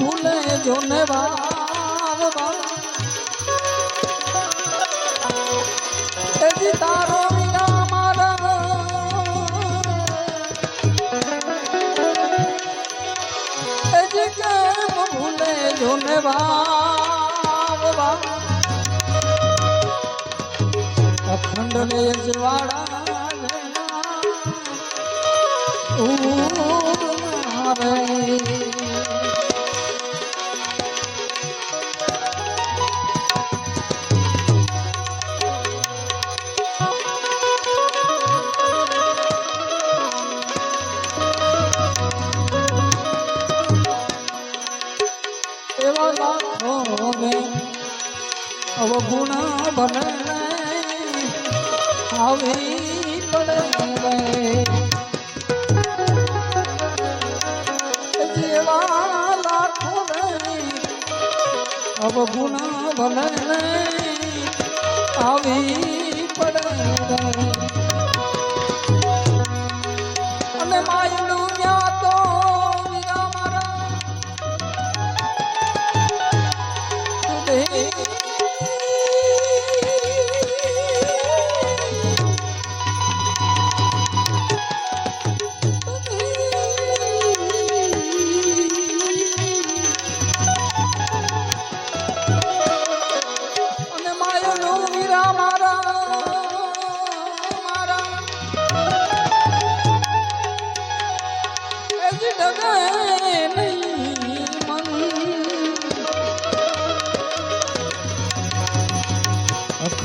ભૂલે જો ને એજી તારો ભાવ અખંડ ને જવાડા રે એવા લાખો ને અવગુણ બને, આવી પડે જેવા લાખો અવગુણ ભલે આવી પડે અને માયલું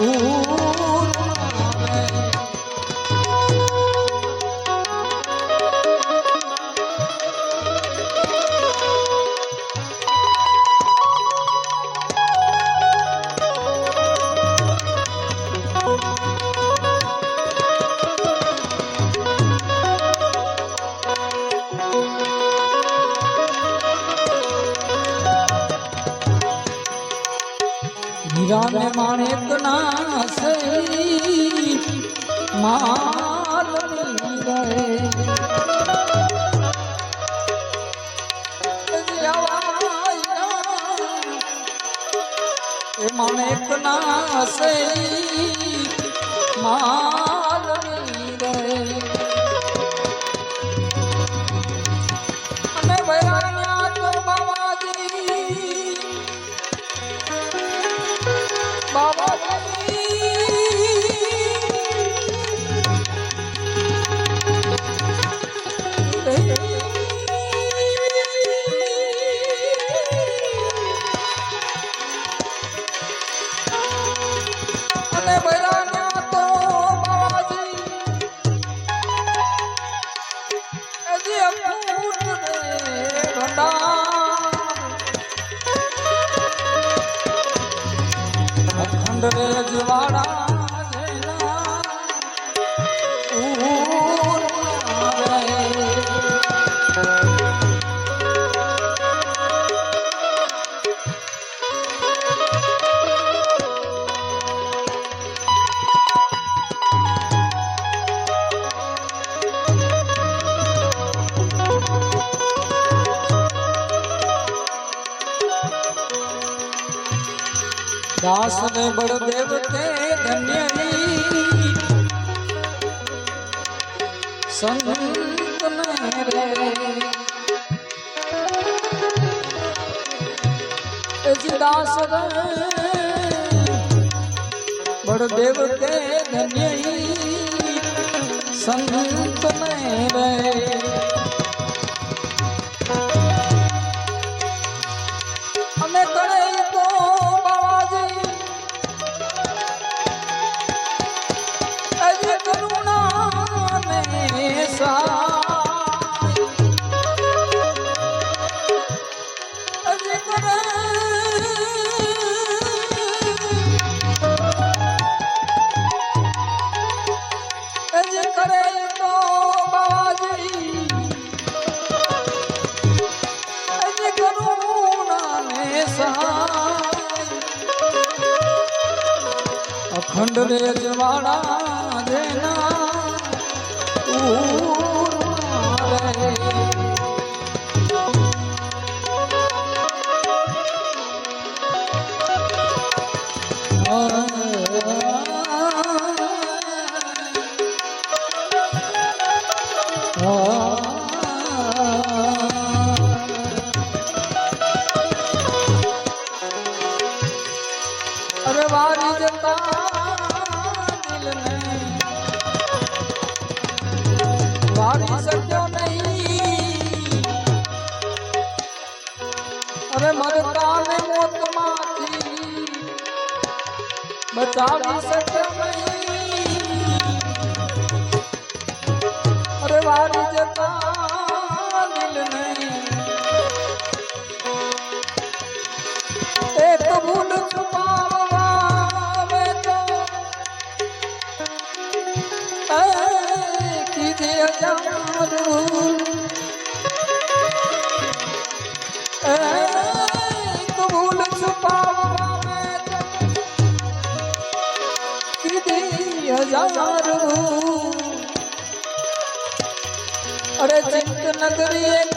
Ooh. ને માણેક ના સઈ માલ રે એ માણેક ના સઈ માલ અખંડ રે દાસ ને બળદેવ તે ધન્ય ઈ. સંત ને રે દાસ બળદેવ તે ધન્ય ઈ. સંત ને રે ખંડરે જવાળા જેના અરે વારી જતા દિલને વારી શક્યો નહીં. અરે મરતા ને મોતમાંથી બચાવી શક્યો નહીં. હજારું અરે ચિંત નગરી એક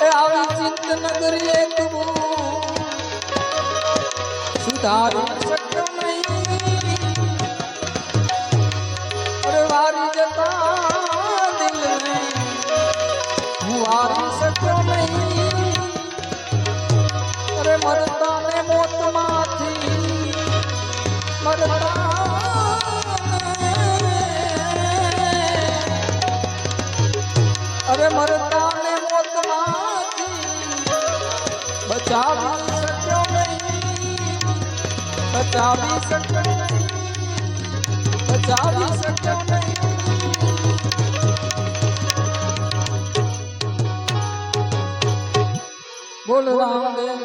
એ આવી ચિંત નગરી એક સુધારી શક્યો મરતા ને મોતમાંથી બચાવી બોલ રામદેવ